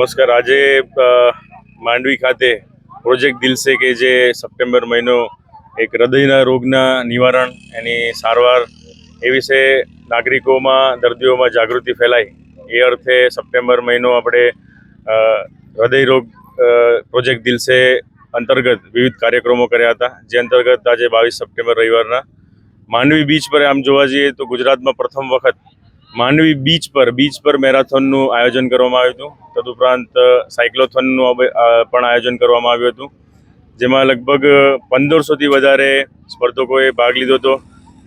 નમસ્કાર. આજે માંડવી ખાતે પ્રોજેક્ટ દિલસે કે જે સપ્ટેમ્બર મહિનો એક હૃદયના રોગના નિવારણ એની સારવાર એ વિશે નાગરિકોમાં, દર્દીઓમાં જાગૃતિ ફેલાય. એ અર્થે સપ્ટેમ્બર મહિનો આપણે હૃદયરોગ હૃદય રોગ પ્રોજેક્ટ દિલસે અંતર્ગત વિવિધ કાર્યક્રમો કર્યા હતા. જે અંતર્ગત આજે બાવીસ સપ્ટેમ્બર રવિવારના. માંડવી બીચ પર આમ જોવા જઈએ તો ગુજરાતમાં પ્રથમ વખત માંડવી બીચ પર બીચ પર મેરાથોનનું આયોજન કરવામાં આવ્યું હતું. તદુપરાંત સાયક્લોથોનનું પણ આયોજન કરવામાં આવ્યું હતું. જેમાં લગભગ પંદરસોથી વધારે સ્પર્ધકોએ ભાગ લીધો હતો.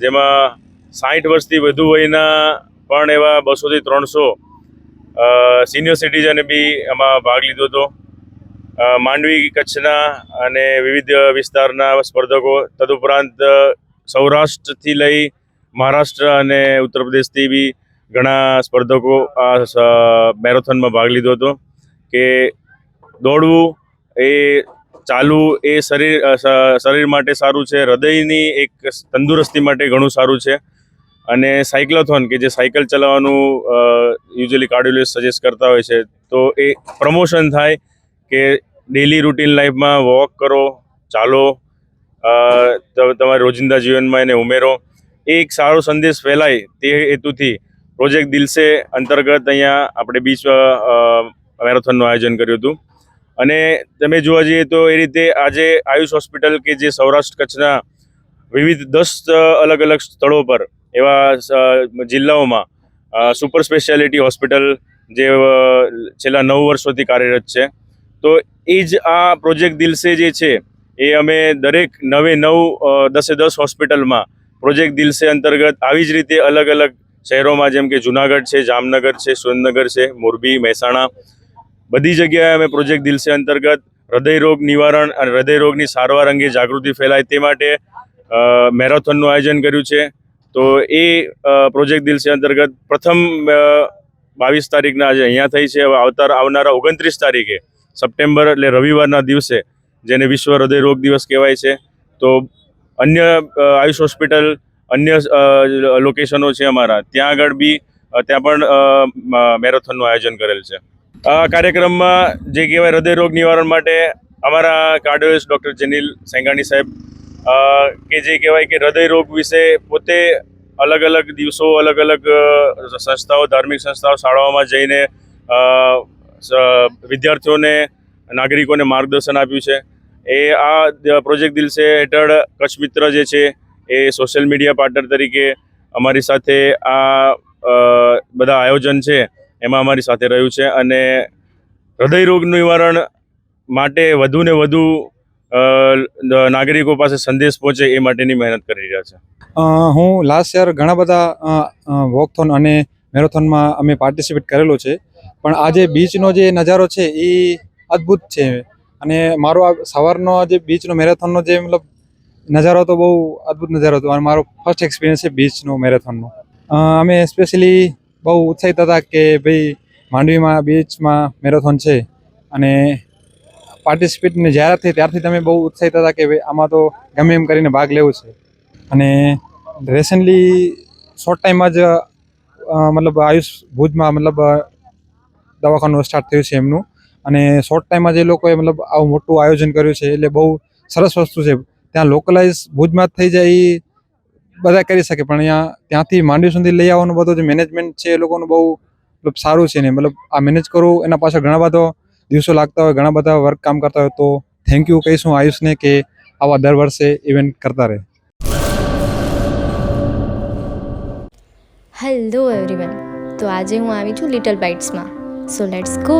જેમાં સાઠ વર્ષથી વધુ વયના પણ એવા બસોથી ત્રણસો સિનિયર સિટીઝને બી એમાં ભાગ લીધો હતો. માંડવી કચ્છના અને વિવિધ વિસ્તારના સ્પર્ધકો, તદુપરાંત, સૌરાષ્ટ્રથી લઈ મહારાષ્ટ્ર અને ઉત્તર પ્રદેશથી બી ઘણા સ્પર્ધકો આ મેરેથોનમાં ભાગ લીધો હતો કે દોડવું એ ચાલવું એ શરીર શરીર માટે સારું છે, હૃદયની એક તંદુરસ્તી માટે ઘણું સારું છે. અને સાયક્લોથોન, કે જે સાયકલ ચલાવવાનું યુઝ્યુઅલી કાર્ડિયોલોજિસ્ટ સજેસ્ટ કરતા હોય છે, તો એ પ્રમોશન થાય કે ડેલી રૂટીન લાઈફમાં વોક કરો, ચાલો તમારા રોજિંદા જીવનમાં એને ઉમેરો. એ એક સારો સંદેશ ફેલાય તે હેતુથી પ્રોજેક્ટ દિલસે અંતર્ગત અહીંયા આપણે બીચ મેરેથોનનું આયોજન કર્યું હતું. અને તમે જોવા જઈએ તો એ રીતે આજે આયુષ હોસ્પિટલ કે જે સૌરાષ્ટ્ર કચ્છના વિવિધ દસ અલગ અલગ સ્થળો પર એવા જિલ્લાઓમાં સુપર સ્પેશિયાલિટી હોસ્પિટલ જે છેલ્લા નવ વર્ષોથી કાર્યરત છે. તો એ જ આ પ્રોજેક્ટ દિલસે જે છે એ અમે દરેક નવે નવ દસે દસ હોસ્પિટલમાં પ્રોજેક્ટ દિલસે અંતર્ગત આવી જ રીતે અલગ અલગ શહેરોમાં જેમ કે જુનાગઢ છે, જામનગર છે, સુરેન્દ્રનગર છે, મોરબી, મહેસાણા, બધી જગ્યાએ અમે પ્રોજેક્ટ દિલસે અંતર્ગત હૃદયરોગ નિવારણ અને હૃદય રોગની સારવાર અંગે જાગૃતિ ફેલાય તે માટે મેરાથોનનું આયોજન કર્યું છે. તો એ પ્રોજેક્ટ દિવસે અંતર્ગત પ્રથમ બાવીસ તારીખના આજે અહીંયા થઈ છે. આવતા, આવનારા ઓગણત્રીસ તારીખે, સપ્ટેમ્બર એટલે રવિવારના દિવસે, જેને વિશ્વ હૃદય રોગ દિવસ કહેવાય છે. તો અન્ય આયુષ હોસ્પિટલ અન્ય લોકેશનો છે અમારા. ત્યાં આગળ બી ત્યાં પણ મેરેથોનનું આયોજન કરેલ છે. આ કાર્યક્રમમાં જે કહેવાય હૃદય રોગ નિવારણ માટે અમારા કાર્ડિયોલોજિસ્ટ ડૉક્ટર જનીલ સેંગાણી સાહેબ કે જે કહેવાય કે હૃદય રોગ વિશે પોતે અલગ અલગ દિવસો, અલગ અલગ સંસ્થાઓ, ધાર્મિક સંસ્થાઓ, શાળાઓમાં જઈને વિદ્યાર્થીઓને, નાગરિકોને માર્ગદર્શન આપ્યું છે. એ આ પ્રોજેક્ટ દિલસે હેઠળ કચ્છ મિત્ર જે છે એ સોશિયલ મીડિયા પાર્ટનર તરીકે અમારી સાથે આ બધા આયોજન છે, એમાં અમારી સાથે રહ્યું છે અને હૃદયરોગ નિવારણ માટે વધુ ને વધુ નાગરિકો પાસે સંદેશ પહોંચે એ માટેની મહેનત કરી રહ્યા છે. હું લાસ્ટ યર ઘણા બધા વોકથોન અને મેરેથોનમાં અમે પાર્ટિસિપેટ કરેલું છે. પણ આજે બીચનો જે નજારો છે, એ અદ્ભુત છે. અને મારો આ સવારનો જે બીચનો મેરેથોનનો જે મતલબ નજારો તો બહુ અદ્ભુત નજારો હતો. અને મારો ફર્સ્ટ એક્સપિરિયન્સ છે બીચનો મેરેથોનનો અમે સ્પેશિયલી બહુ ઉત્સાહિત હતા કે ભાઈ માંડવીમાં બીચમાં મેરેથોન છે. અને પાર્ટિસિપેટની જાહેરાત થઈ ત્યારથી તમે બહુ ઉત્સાહિત હતા કે ભાઈ આમાં તો ગમે એમ કરીને ભાગ લેવો છે. અને રિસેન્ટલી શોર્ટ ટાઈમમાં જ મતલબ આયુષ ભુજમાં મતલબ દવાખાનું સ્ટાર્ટ થયું છે એમનું. અને શોર્ટ ટાઈમમાં જે લોકોએ મતલબ આવું મોટું આયોજન કર્યું છે. એટલે બહુ સરસ વસ્તુ છે. ત્યાં લોકલાઇઝ ભુજમાં થઈ જાય એ બધા કરી શકે. પણ અહીંયા ત્યાંથી માંડવી સુધી લઈ આવવાનું બધું જે મેનેજમેન્ટ છે એ લોકોનું બહુ મતલબ સારું છે ને. મતલબ આ મેનેજ કરવું એના પાછળ ઘણા બધા દિવસો લાગતા હોય, ઘણા બધા વર્ક કામ કરતા હોય તો થેન્ક યુ કહીશું આયુષને કે આવા દર વર્ષે ઇવેન્ટ કરતા રહે. હેલો એવરીવન તો આજે હું આવી છું લિટલ બાઇટ્સમાં સો લેટ્સ ગો